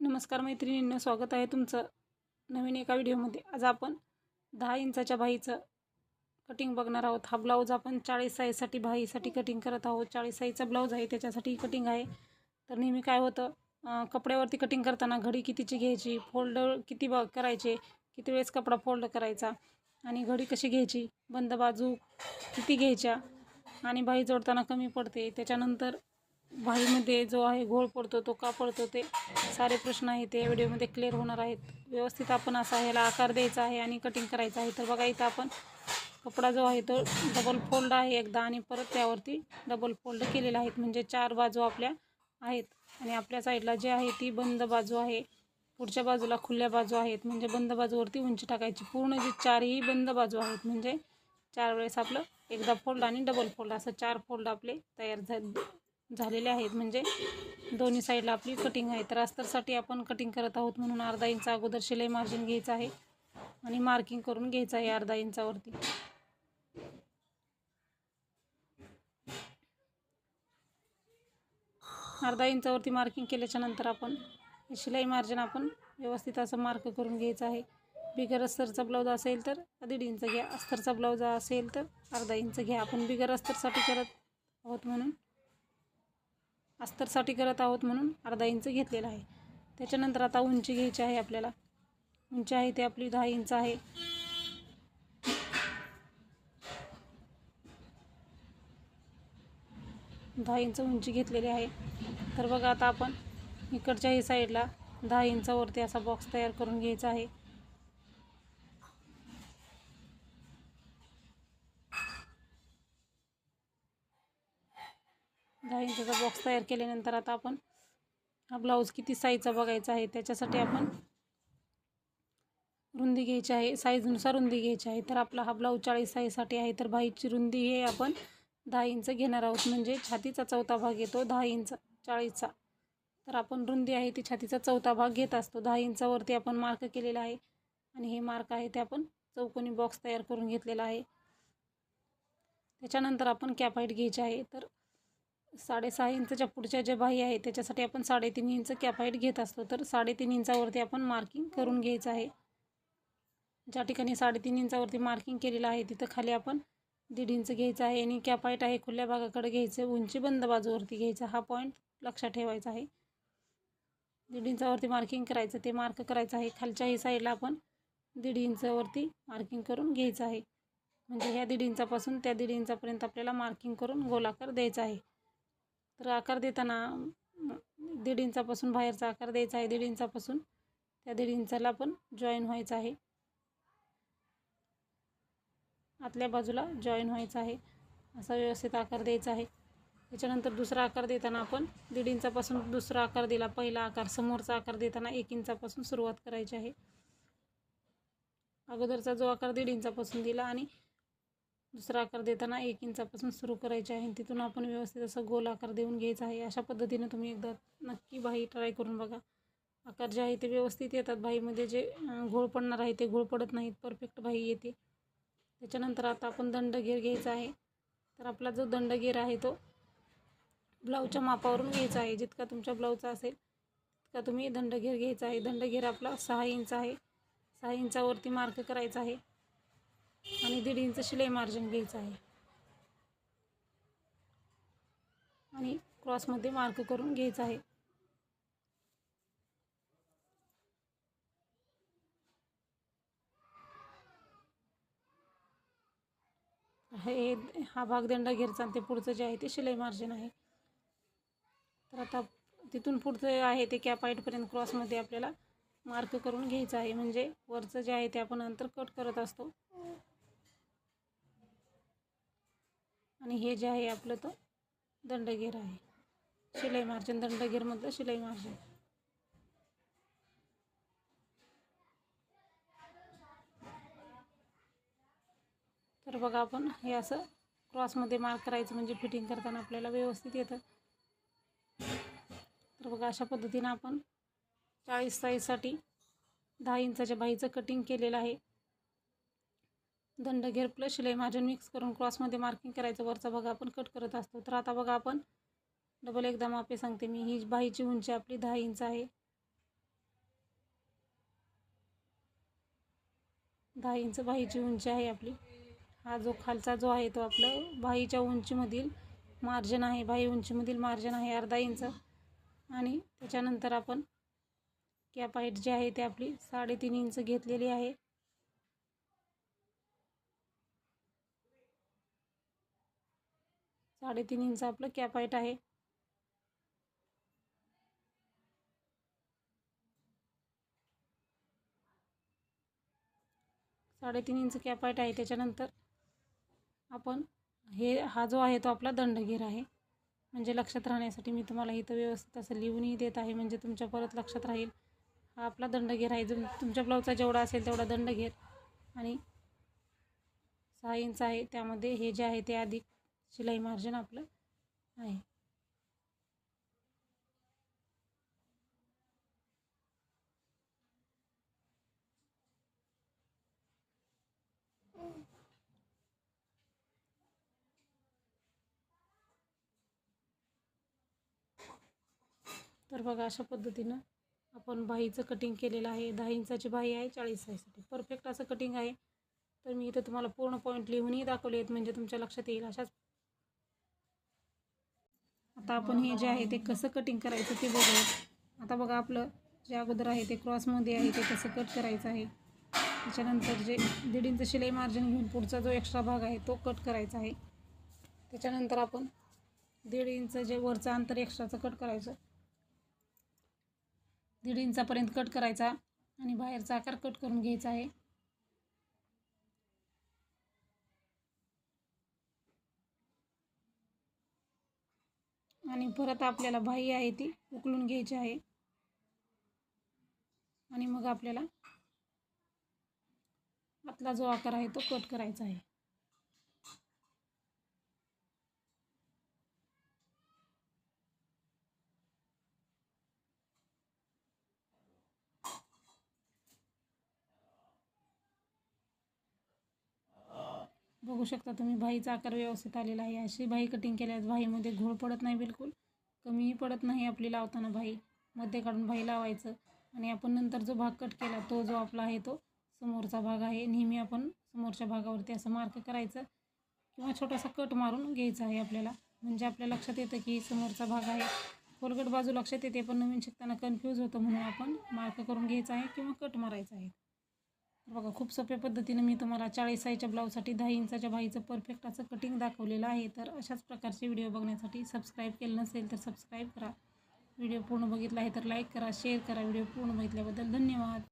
नमस्कार मैत्रिणींना स्वागत आहे तुमचं नवीन एका व्हिडिओमध्ये. आज आपण दहा इंचाच्या बाईचं कटिंग बघणार आहोत. हा ब्लाऊज आपण चाळीस साईजसाठी बाईसाठी कटिंग करत आहोत. चाळीस साईजचा ब्लाऊज आहे त्याच्यासाठी कटिंग आहे. तर नेहमी काय होतं कपड्यावरती कटिंग करताना घडी कितीची घ्यायची फोल्ड किती ब करायचे किती वेळेस कपडा फोल्ड करायचा आणि घडी कशी घ्यायची बंद बाजू किती घ्यायच्या आणि बाई जोडताना कमी पडते. त्याच्यानंतर भाईमध्ये जो आहे घोळ पडतो तो का पडतो ते सारे प्रश्न आहेत. ते या व्हिडिओमध्ये क्लिअर होणार आहेत. व्यवस्थित आपण असा ह्याला आकार द्यायचा आहे आणि कटिंग करायचं आहे. तर बघा इथं आपण कपडा जो आहे तो डबल फोल्ड आहे एकदा आणि परत त्यावरती डबल फोल्ड केलेला आहेत म्हणजे चार बाजू आपल्या आहेत. आणि आपल्या साईडला जे आहे ती बंद बाजू आहे. पुढच्या बाजूला खुल्या बाजू आहेत. म्हणजे बंद बाजूवरती उंची टाकायची. पूर्ण जी चारही बंद बाजू आहेत. म्हणजे चार वेळेस आपलं एकदा फोल्ड आणि डबल फोल्ड असं चार फोल्ड आपले तयार झा झालेले आहेत. म्हणजे दोन्ही साईडला आपली कटिंग आहे. तर अस्तरसाठी आपण कटिंग करत आहोत म्हणून अर्धा इंच अगोदर शिलाई मार्जिन घ्यायचं आहे. आणि मार्किंग करून घ्यायचं आहे अर्धा इंचावरती अर्धा इंचावरती मार्किंग केल्याच्यानंतर आपण शिलाई मार्जिन आपण व्यवस्थित असं मार्क करून घ्यायचं आहे. बिगर अस्तरचा ब्लाऊज असेल तर दीड इंच घ्या. अस्तरचा ब्लाऊज असेल तर अर्धा इंच घ्या. आपण बिगर अस्तरसाठी करत आहोत म्हणून अस्तरसाठी करत आहोत म्हणून अर्धा इंच घेतलेला आहे. त्याच्यानंतर आता उंची घ्यायची आहे आपल्याला. उंची आहे ते आपली दहा इंच आहे. दहा इंच उंची घेतलेली आहे. तर बघा आता आपण इकडच्याही साईडला दहा इंचावरती असा बॉक्स तयार करून घ्यायचा आहे. दहा इंचाचा बॉक्स तयार केल्यानंतर आता आपण हा ब्लाऊज किती साईजचा बघायचा आहे त्याच्यासाठी आपण रुंदी घ्यायची आहे. साईजनुसार रुंदी घ्यायची आहे. तर आपला हा ब्लाऊज चाळीस साईजसाठी आहे. तर बाईची रुंदी हे आपण दहा इंच घेणार आहोत. म्हणजे छातीचा चौथा भाग येतो दहा इंच चाळीसचा तर आपण रुंदी आहे ती छातीचा चौथा भाग घेत असतो. दहा इंचावरती आपण मार्क केलेला आहे. आणि हे मार्क आहे ते आपण चौकोनी बॉक्स तयार करून घेतलेला आहे. त्याच्यानंतर आपण कॅप हाईट घ्यायची आहे. तर साडेसहा इंचच्या पुढच्या ज्या बाही आहे त्याच्यासाठी आपण साडेतीन इंच कॅप हाईट घेत असतो. तर साडेतीन इंचावरती आपण मार्किंग करून घ्यायचं आहे. ज्या ठिकाणी साडेतीन इंचावरती मार्किंग केलेलं आहे तिथं खाली आपण दीड इंच घ्यायचं आहे. आणि कॅप हाईट आहे खुल्या भागाकडे घ्यायचं उंची बंद बाजूवरती घ्यायचा. हा पॉईंट लक्षात ठेवायचा आहे. दीड इंचावरती मार्किंग करायचं ते मार्क करायचं आहे. खालच्याही साईडला आपण दीड इंचावरती मार्किंग करून घ्यायचं आहे. म्हणजे ह्या दीड इंचापासून त्या दीड इंचापर्यंत आपल्याला मार्किंग करून गोलाकार द्यायचा आहे. तर आकार देताना दीड इंचापासून बाहेरचा आकार द्यायचा आहे दीड इंचापासून. त्या दीड इंचाला पण जॉईन व्हायचं आहे. आतल्या बाजूला जॉईन व्हायचं आहे. असा व्यवस्थित आकार द्यायचा आहे. त्याच्यानंतर दुसरा आकार देताना आपण दीड इंचापासून दुसरा आकार दिला. पहिला आकार समोरचा आकार देताना एक इंचापासून सुरुवात करायची आहे. अगोदरचा जो आकार दीड इंचापासून दिला आणि दुसरा आकार देताना एक इंचापासून सुरू करायचे आहे. तिथून आपण व्यवस्थित असं गोल आकार देऊन घ्यायचा आहे. अशा पद्धतीने तुम्ही एकदा नक्की बाही ट्राय करून बघा. आकार जे आहे ते व्यवस्थित येतात. बाहीमध्ये जे घोळ पडणार आहे ते घोळ पडत नाहीत. परफेक्ट बाही येते. त्याच्यानंतर आता आपण दंडगेर घ्यायचा आहे. तर आपला जो दंडगेर आहे तो ब्लाऊजच्या मापावरून घ्यायचा आहे. जितका तुमच्या ब्लाऊजचा असेल तितका तुम्ही दंडगेर घ्यायचा आहे. दंडगेर आपला सहा इंच आहे. सहा इंचावरती मार्क करायचा आहे. आणि दीड इंच शिलाई मार्जिन घ्यायचं आहे. आणि क्रॉसमध्ये मार्क करून घ्यायचं आहे. हे हा भाग दंडा घेरचा आणि ते पुढचं जे आहे ते शिलाई मार्जिन आहे. तर आता तिथून पुढचं आहे ते कॅप हाईटपर्यंत क्रॉसमध्ये आपल्याला मार्क करून घ्यायचं आहे. म्हणजे वरचं जे आहे ते आपण अंतर कट करत असतो. आणि हे जे आहे आपलं तर दंडगेर आहे. शिलाई मार्जिन दंडगेरमधलं शिलाई मार्जिन. तर बघा आपण हे असं क्रॉसमध्ये मार्क करायचं म्हणजे फिटिंग करताना आपल्याला व्यवस्थित येतं. तर बघा अशा पद्धतीनं आपण चाळीस साईजसाठी दहा इंचाच्या बाईचं कटिंग केलेलं आहे. दंड घेर प्लस शिलाई महाजन मिक्स करून क्रॉसमध्ये मार्किंग करायचं वरचा बघा आपण कट करत असतो. तर आता बघा आपण डबल एकदा मापे सांगते मी. ही बाईची उंची आपली दहा इंच आहे. दहा इंच बाईची उंची आहे आपली. हा जो खालचा जो आहे तो आपलं बाहीच्या उंचीमधील मार्जिन आहे. बाही उंचीमधील मार्जिन आहे अर्धा इंच आणि त्याच्यानंतर आपण कॅप हाईट जी आहे ती आपली साडेतीन इंच घेतलेली आहे. साडेतीन इंच आपलं कॅप हाईट आहे. साडेतीन इंच कॅप हाईट आहे त्याच्यानंतर आपण हे हा जो आहे तो आपला दंडगीर आहे. म्हणजे लक्षात राहण्यासाठी मी तुम्हाला इथं व्यवस्थित असं लिहूनही देत आहे. म्हणजे तुमच्या परत लक्षात राहील. हा आपला दंडगेर आहे. जो तुमच्या ब्लाऊजचा जेवढा असेल तेवढा दंडगेर आणि सहा इंच आहे. त्यामध्ये हे जे आहे ते अधिक शिलाई मार्जिन आपलं आहे. तर बघा अशा पद्धतीनं आपण बाहीचं कटिंग केलेलं आहे. दहा इंचाची बाही आहे चाळीस साईजसाठी. परफेक्ट असं कटिंग आहे. तर मी इथं तुम्हाला पूर्ण पॉईंट लिहूनही दाखवले आहेत म्हणजे तुमच्या लक्षात येईल. अशाच आता आपण हे जे आहे ते कसं कटिंग करायचं ते बघूया. आता बघा आपलं जे अगोदर आहे ते क्रॉसमध्ये आहे ते कसं कट करायचं आहे. त्याच्यानंतर जे दीड इंच शिलाई मार्जिन घेऊन पुढचा जो एक्स्ट्रा भाग आहे तो कट करायचा आहे. त्याच्यानंतर आपण दीड इंच जे वरचं अंतर एक्स्ट्राचं कट करायचं. दीड इंचापर्यंत कट करायचा आणि बाहेरचा आकार कट करून घ्यायचा आहे. आणि परत आपल्याला बाही आहे ती उकलून घ्यायची आहे. आणि मग आपल्याला आतला जो आकार आहे तो कट करायचा आहे. बघू शकता तुम्ही भाईचा आकार व्यवस्थित आलेला आहे. अशी भाई कटिंग केल्यास भाईमध्ये घोळ पडत नाही बिलकुल. कमीही पडत नाही आपली लावताना भाई. मध्ये काढून भाई लावायचं. आणि आपण नंतर जो भाग कट केला तो जो आपला आहे तो समोरचा भाग आहे. नेहमी आपण समोरच्या भागावरती असं मार्क करायचं. किंवा छोटासा कट मारून घ्यायचा आहे आपल्याला. म्हणजे आपल्या लक्षात येतं की समोरचा भाग आहे. खोलगट बाजू लक्षात येते पण नवीन शिकताना कन्फ्यूज होतं म्हणून आपण मार्क करून घ्यायचा आहे किंवा कट मारायचा आहे. बघा खूप सोप्या पद्धतीनं मी तुम्हाला चाळीस साईजच्या ब्लाऊजसाठी दहा इंचाच्या बाईचं परफेक्ट असं कटिंग दाखवलेलं आहे. तर अशाच प्रकारचे व्हिडिओ बघण्यासाठी सबस्क्राईब केलं नसेल तर सबस्क्राईब करा. व्हिडिओ पूर्ण बघितला आहे तर लाईक करा शेअर करा. व्हिडिओ पूर्ण बघितल्याबद्दल धन्यवाद.